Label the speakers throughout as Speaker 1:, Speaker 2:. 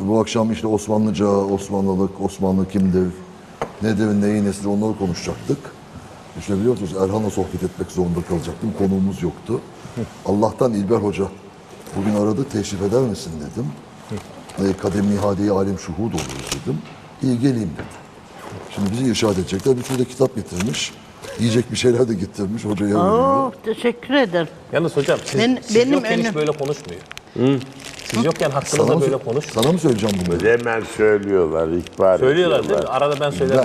Speaker 1: Bu akşam işte Osmanlıca, Osmanlılık, Osmanlı kimdir, nedir, neyin nesidir onları konuşacaktık. İşte biliyorsunuz Erhan'la sohbet etmek zorunda kalacaktım. Konuğumuz yoktu. Allah'tan İlber Hoca bugün aradı teşrif eder misin dedim. E, Kademi Hadi Alim Şuhud oluruz dedim. İyi geleyim dedi. Şimdi bizi irşad edecekler. Bir sürü de kitap getirmiş. Yiyecek bir şeyler de getirmiş. Hocaya veriyor.
Speaker 2: Oo, teşekkür ederim.
Speaker 3: Yalnız hocam siz,
Speaker 2: Ben-
Speaker 3: siz
Speaker 2: benim
Speaker 3: yokken hiç
Speaker 2: önüm-
Speaker 3: böyle konuşmuyor. Siz yokken hakkınızda
Speaker 1: Sana mı,
Speaker 3: böyle
Speaker 1: sö-
Speaker 3: konuş.
Speaker 1: sana mı söyleyeceğim bunları?
Speaker 4: Hemen söylüyorlar, ihbar
Speaker 3: Söylüyorlar değil mi?
Speaker 4: ediyorlar.
Speaker 3: Arada ben söylerim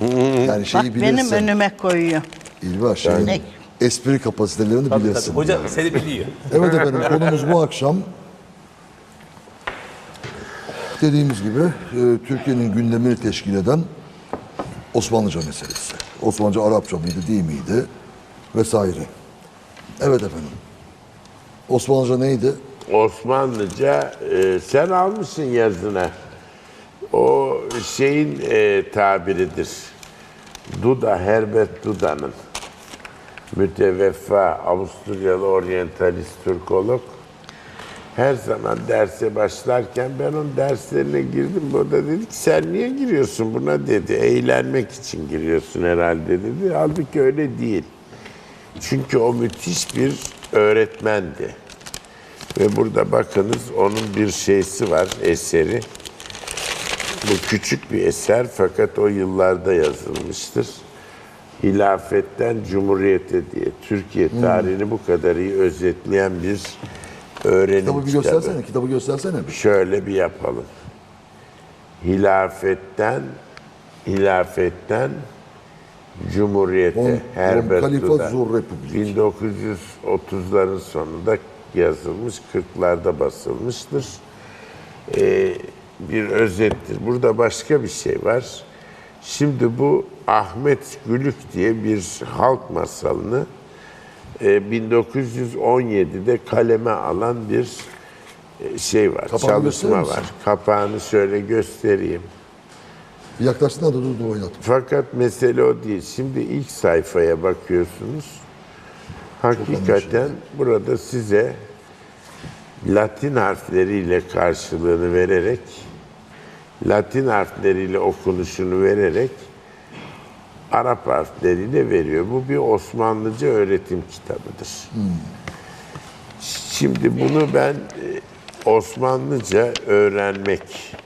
Speaker 3: size.
Speaker 1: Yani şeyi
Speaker 2: Bak
Speaker 1: bilirsin.
Speaker 2: benim önüme koyuyor.
Speaker 1: İlber şeyin
Speaker 2: Ne?
Speaker 1: espri kapasitelerini
Speaker 3: Tabii
Speaker 1: bilirsin.
Speaker 3: tabii. Hoca
Speaker 1: yani.
Speaker 3: seni biliyor.
Speaker 1: Evet efendim konumuz bu akşam dediğimiz gibi e, Türkiye'nin gündemini teşkil eden Osmanlıca meselesi. Osmanlıca Arapça mıydı değil miydi vesaire. Evet efendim. Osmanlıca neydi?
Speaker 4: Osmanlıca e, sen almışsın yazına. O şeyin e, tabiridir. Duda, Herbert Duda'nın müteveffa Avusturyalı oryantalist Türkolog her zaman derse başlarken ben onun derslerine girdim. O da dedi ki sen niye giriyorsun buna dedi. Eğlenmek için giriyorsun herhalde dedi. Halbuki öyle değil. Çünkü o müthiş bir öğretmendi. Ve burada bakınız onun bir şeysi var, eseri. Bu küçük bir eser fakat o yıllarda yazılmıştır. Hilafetten Cumhuriyete diye Türkiye tarihini bu kadar iyi özetleyen bir öğrenim
Speaker 1: Kitabı bir
Speaker 4: kitabı.
Speaker 1: göstersene, kitabı göstersene bir.
Speaker 4: Şöyle bir yapalım. Hilafetten hilafetten Cumhuriyete Herbert
Speaker 1: Kalifa
Speaker 4: Duda.
Speaker 1: Zur Republik.
Speaker 4: 1930'ların sonunda yazılmış, 40'larda basılmıştır. Ee, bir özettir. Burada başka bir şey var. Şimdi bu Ahmet Gülük diye bir halk masalını e, 1917'de kaleme alan bir e, şey var,
Speaker 1: Kapağını
Speaker 4: çalışma var. Kapağını şöyle göstereyim.
Speaker 1: Bir yaklaşsın da dur dur oynat.
Speaker 4: Fakat mesele o değil. Şimdi ilk sayfaya bakıyorsunuz. Hakikaten burada size Latin harfleriyle karşılığını vererek, Latin harfleriyle okunuşunu vererek Arap harfleriyle veriyor. Bu bir Osmanlıca öğretim kitabıdır. Şimdi bunu ben e, Osmanlıca öğrenmek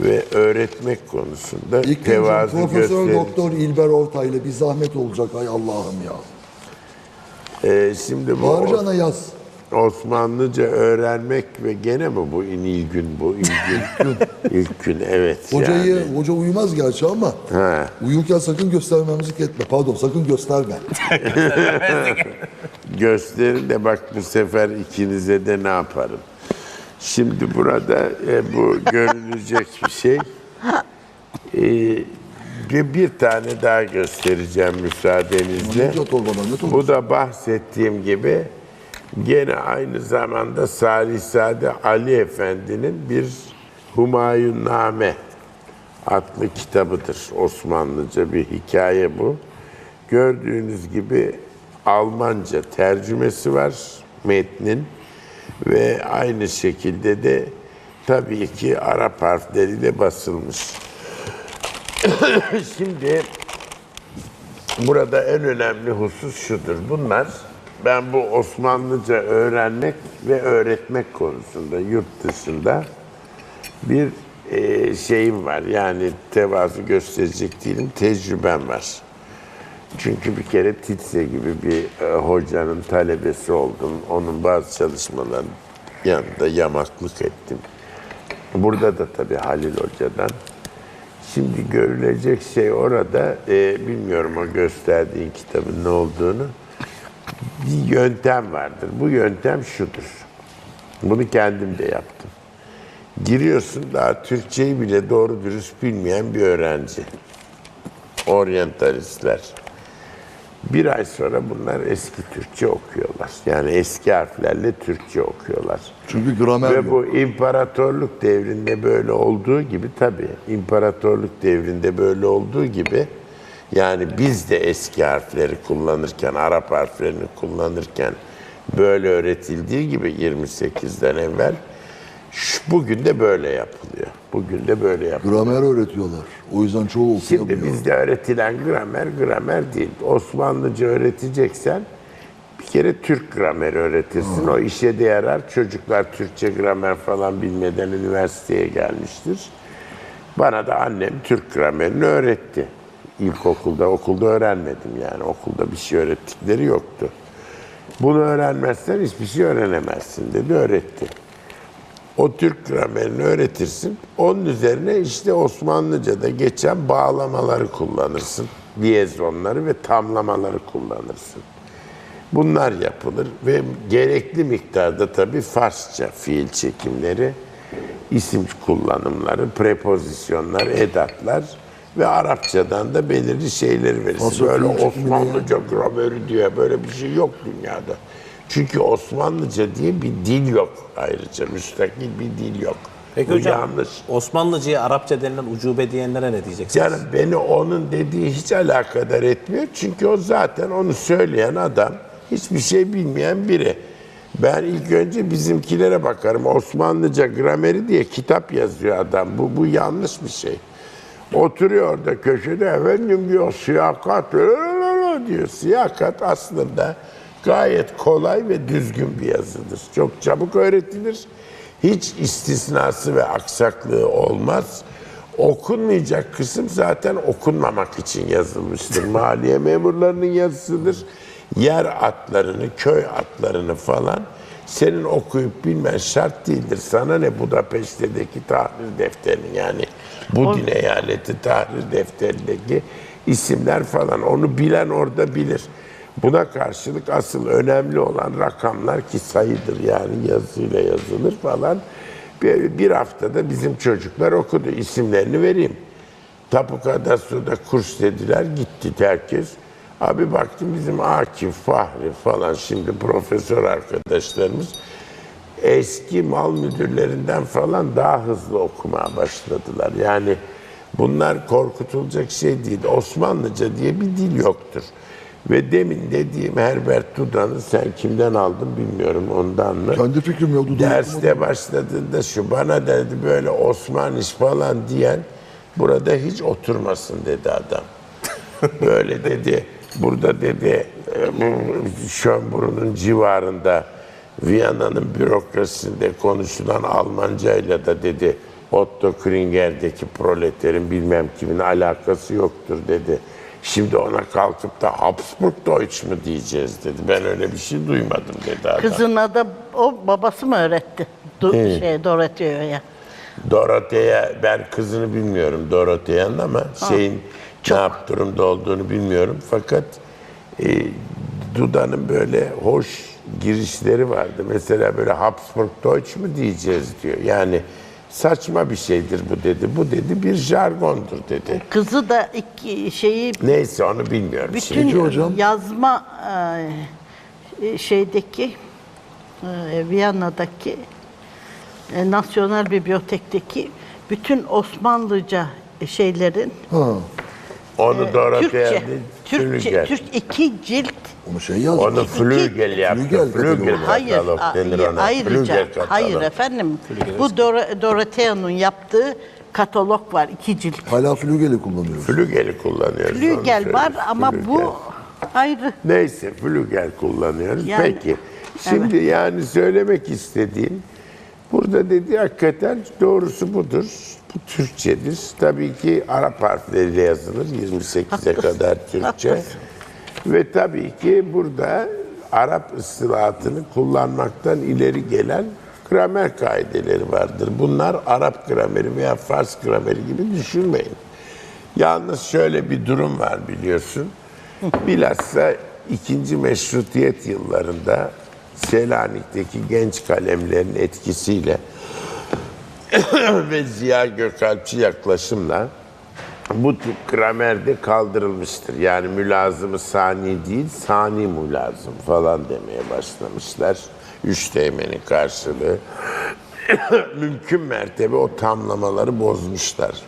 Speaker 4: ve öğretmek konusunda
Speaker 1: İlk
Speaker 4: tevazu
Speaker 1: Profesör
Speaker 4: gösterir.
Speaker 1: Doktor İlber Ortaylı bir zahmet olacak ay Allah'ım ya.
Speaker 4: Ee, şimdi bu
Speaker 1: Bağıracağına yaz.
Speaker 4: Osmanlıca öğrenmek ve gene mi bu İlk gün bu ilk gün ilk gün evet
Speaker 1: Hocayı,
Speaker 4: yani.
Speaker 1: hoca uyumaz gerçi ama
Speaker 4: Ha.
Speaker 1: uyurken sakın göstermemizlik etme. Pardon sakın gösterme.
Speaker 4: Gösterin de bak bu sefer ikinize de ne yaparım. Şimdi burada e, bu görülecek bir şey. E, bir, bir tane daha göstereceğim müsaadenizle.
Speaker 1: Ne ne?
Speaker 4: Bu da bahsettiğim gibi gene aynı zamanda Salihzade Ali Efendi'nin bir Humayunname adlı kitabıdır. Osmanlıca bir hikaye bu. Gördüğünüz gibi Almanca tercümesi var metnin ve aynı şekilde de tabii ki Arap harfleriyle basılmış. Şimdi Burada en önemli husus şudur. Bunlar ben bu Osmanlıca öğrenmek ve öğretmek konusunda yurt dışında bir e, şeyim var. Yani tevazu gösterecek değilim, tecrübem var. Çünkü bir kere Titse gibi bir e, hocanın talebesi oldum. Onun bazı çalışmalarının yanında yamaklık ettim. Burada da tabii Halil Hoca'dan. Şimdi görülecek şey orada, e, bilmiyorum o gösterdiğin kitabın ne olduğunu. Bir yöntem vardır. Bu yöntem şudur. Bunu kendim de yaptım. Giriyorsun daha Türkçeyi bile doğru dürüst bilmeyen bir öğrenci. Oryantalistler. Bir ay sonra bunlar eski Türkçe okuyorlar. Yani eski harflerle Türkçe okuyorlar.
Speaker 1: Çünkü gramer
Speaker 4: Ve
Speaker 1: yok.
Speaker 4: bu imparatorluk devrinde böyle olduğu gibi tabii imparatorluk devrinde böyle olduğu gibi yani biz de eski harfleri kullanırken, Arap harflerini kullanırken böyle öğretildiği gibi 28'den evvel Şu- Bugün de böyle yapılıyor. Bugün de böyle yapılıyor.
Speaker 1: Gramer öğretiyorlar. O yüzden çoğu
Speaker 4: Şimdi
Speaker 1: okuyamıyor.
Speaker 4: bizde öğretilen gramer gramer değil. Osmanlıca öğreteceksen bir kere Türk grameri öğretirsin. O işe de yarar. Çocuklar Türkçe gramer falan bilmeden üniversiteye gelmiştir. Bana da annem Türk gramerini öğretti. İlkokulda, okulda öğrenmedim yani. Okulda bir şey öğrettikleri yoktu. Bunu öğrenmezsen hiçbir şey öğrenemezsin dedi, öğretti. O Türk gramerini öğretirsin. Onun üzerine işte Osmanlıca'da geçen bağlamaları kullanırsın. Diyezonları ve tamlamaları kullanırsın. Bunlar yapılır ve gerekli miktarda tabii Farsça fiil çekimleri, isim kullanımları, prepozisyonlar, edatlar ve Arapçadan da belirli şeyleri verirsin.
Speaker 1: Farsça
Speaker 4: Böyle? Osmanlıca grameri diye böyle bir şey yok dünyada. Çünkü Osmanlıca diye bir dil yok ayrıca. Müstakil bir dil yok.
Speaker 3: Peki
Speaker 4: Bu
Speaker 3: hocam
Speaker 4: yanlış.
Speaker 3: Osmanlıca'ya Arapça denilen ucube diyenlere ne diyeceksiniz?
Speaker 4: Yani beni onun dediği hiç alakadar etmiyor. Çünkü o zaten onu söyleyen adam hiçbir şey bilmeyen biri. Ben ilk önce bizimkilere bakarım. Osmanlıca grameri diye kitap yazıyor adam. Bu, bu yanlış bir şey. Oturuyor orada köşede efendim diyor siyakat diyor. Siyakat aslında gayet kolay ve düzgün bir yazıdır. Çok çabuk öğretilir. Hiç istisnası ve aksaklığı olmaz. Okunmayacak kısım zaten okunmamak için yazılmıştır. Maliye memurlarının yazısıdır. Yer atlarını, köy atlarını falan senin okuyup bilmen şart değildir. Sana ne Budapeşte'deki tahrir defterinin yani Budin eyaleti tahrir defterindeki isimler falan onu bilen orada bilir. Buna karşılık asıl önemli olan rakamlar ki sayıdır yani yazıyla yazılır falan. Bir, bir haftada bizim çocuklar okudu. İsimlerini vereyim. Tapu Kadastro'da kurs dediler. Gitti herkes. Abi baktım bizim Akif, Fahri falan şimdi profesör arkadaşlarımız eski mal müdürlerinden falan daha hızlı okumaya başladılar. Yani bunlar korkutulacak şey değil. Osmanlıca diye bir dil yoktur. Ve demin dediğim Herbert Dudan'ı sen kimden aldın bilmiyorum ondan mı?
Speaker 1: Kendi fikrim ya. Dudu
Speaker 4: Derste başladığında şu bana dedi böyle Osman iş falan diyen burada hiç oturmasın dedi adam. Böyle dedi burada dedi e, bu Schönbrun'un civarında Viyana'nın bürokrasisinde konuşulan Almancayla da dedi Otto Kringer'deki proleterin bilmem kimin alakası yoktur dedi. Şimdi ona kalkıp da Habsburg Deutsch mu diyeceğiz dedi. Ben öyle bir şey duymadım dedi adam.
Speaker 2: Kızına da o babası mı öğretti? Du şey Dorothea'ya.
Speaker 4: Dorothea, ben kızını bilmiyorum Dorothea'nın ama şeyin ne yap durumda olduğunu bilmiyorum. Fakat e, Duda'nın böyle hoş girişleri vardı. Mesela böyle Habsburg Deutsch mu diyeceğiz diyor. Yani saçma bir şeydir bu dedi. Bu dedi bir jargondur dedi.
Speaker 2: Kızı da iki şeyi
Speaker 4: Neyse onu bilmiyorum şimdi.
Speaker 2: bütün
Speaker 1: hocam?
Speaker 2: yazma e, şeydeki e, Viyana'daki e, Nasyonel Bibliotek'teki bütün Osmanlıca şeylerin
Speaker 1: Ha,
Speaker 4: Onu Dorothea
Speaker 2: Türkçe,
Speaker 4: değil,
Speaker 2: Türkçe,
Speaker 4: Flügel.
Speaker 2: Türk iki cilt
Speaker 1: onu şey yazmış.
Speaker 4: Onu Flügel yaptı.
Speaker 1: Flügel
Speaker 4: Flügel.
Speaker 2: Hayır,
Speaker 4: katalog denir ona.
Speaker 2: ayrıca,
Speaker 4: Flügel
Speaker 2: hayır efendim. Bu Dor- Dorothea'nın yaptığı katalog var, iki cilt.
Speaker 1: Hala Flügel'i kullanıyoruz.
Speaker 4: Flügel'i kullanıyoruz.
Speaker 2: Flügel var ama
Speaker 4: Flügel.
Speaker 2: bu ayrı.
Speaker 4: Neyse flügel kullanıyoruz.
Speaker 2: Yani-
Speaker 4: Peki. Şimdi yani söylemek istediğim burada dedi hakikaten doğrusu budur. Bu Türkçedir. Tabii ki Arap harfleriyle yazılır 28'e kadar Türkçe. Ve tabii ki burada Arap ıslahatını kullanmaktan ileri gelen gramer kaideleri vardır. Bunlar Arap grameri veya Fars grameri gibi düşünmeyin. Yalnız şöyle bir durum var biliyorsun. Bilhassa ikinci meşrutiyet yıllarında Selanik'teki genç kalemlerin etkisiyle ve Ziya Gökalpçı yaklaşımla bu tip gramer kaldırılmıştır. Yani mülazımı sani değil, sani mülazım falan demeye başlamışlar. Üç teğmenin karşılığı. Mümkün mertebe o tamlamaları bozmuşlar.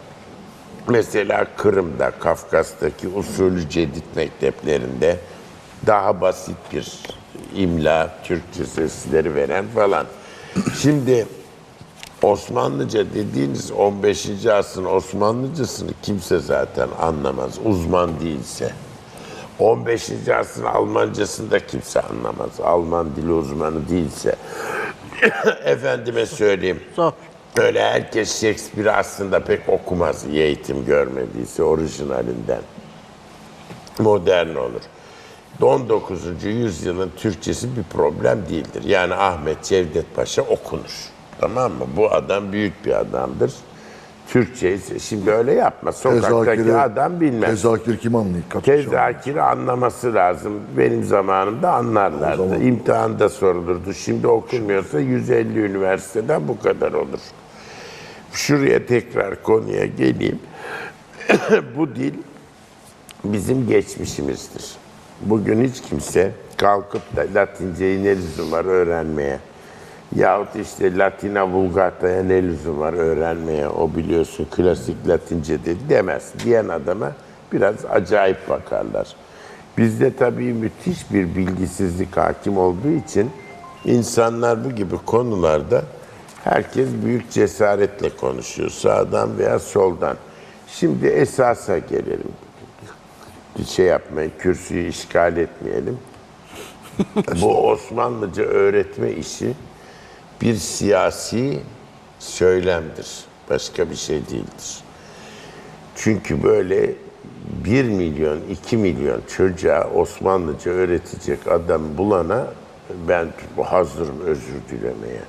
Speaker 4: Mesela Kırım'da, Kafkas'taki usulü cedid mekteplerinde daha basit bir imla, Türkçe sesleri veren falan. Şimdi Osmanlıca dediğiniz 15. asrın Osmanlıcasını kimse zaten anlamaz. Uzman değilse. 15. asrın Almancasını da kimse anlamaz. Alman dili uzmanı değilse. Efendime söyleyeyim.
Speaker 2: Zor.
Speaker 4: Öyle herkes Shakespeare aslında pek okumaz iyi eğitim görmediyse orijinalinden. Modern olur. 19. yüzyılın Türkçesi bir problem değildir. Yani Ahmet Cevdet Paşa okunur. Tamam mı? Bu adam büyük bir adamdır. Türkçe ise şimdi öyle yapma. Sokaktaki
Speaker 1: Kezakir'i-
Speaker 4: adam bilmez.
Speaker 1: Kezakir kim anlayıp katılacağım?
Speaker 4: Kezakir'i anlaması lazım. Benim zamanımda anlarlardı. İmtihanda sorulurdu. Şimdi okunmuyorsa 150 üniversiteden bu kadar olur. Şuraya tekrar konuya geleyim. bu dil bizim geçmişimizdir. Bugün hiç kimse kalkıp da Latinceyi ne lüzum var öğrenmeye yahut işte Latina Vulgata'ya ne lüzum var öğrenmeye o biliyorsun klasik Latince dedi demez. Diyen adama biraz acayip bakarlar. Bizde tabii müthiş bir bilgisizlik hakim olduğu için insanlar bu gibi konularda herkes büyük cesaretle konuşuyor sağdan veya soldan. Şimdi esasa gelelim şey yapmayın, kürsüyü işgal etmeyelim. Bu Osmanlıca öğretme işi bir siyasi söylemdir. Başka bir şey değildir. Çünkü böyle 1 milyon, 2 milyon çocuğa Osmanlıca öğretecek adam bulana ben hazırım özür dilemeye.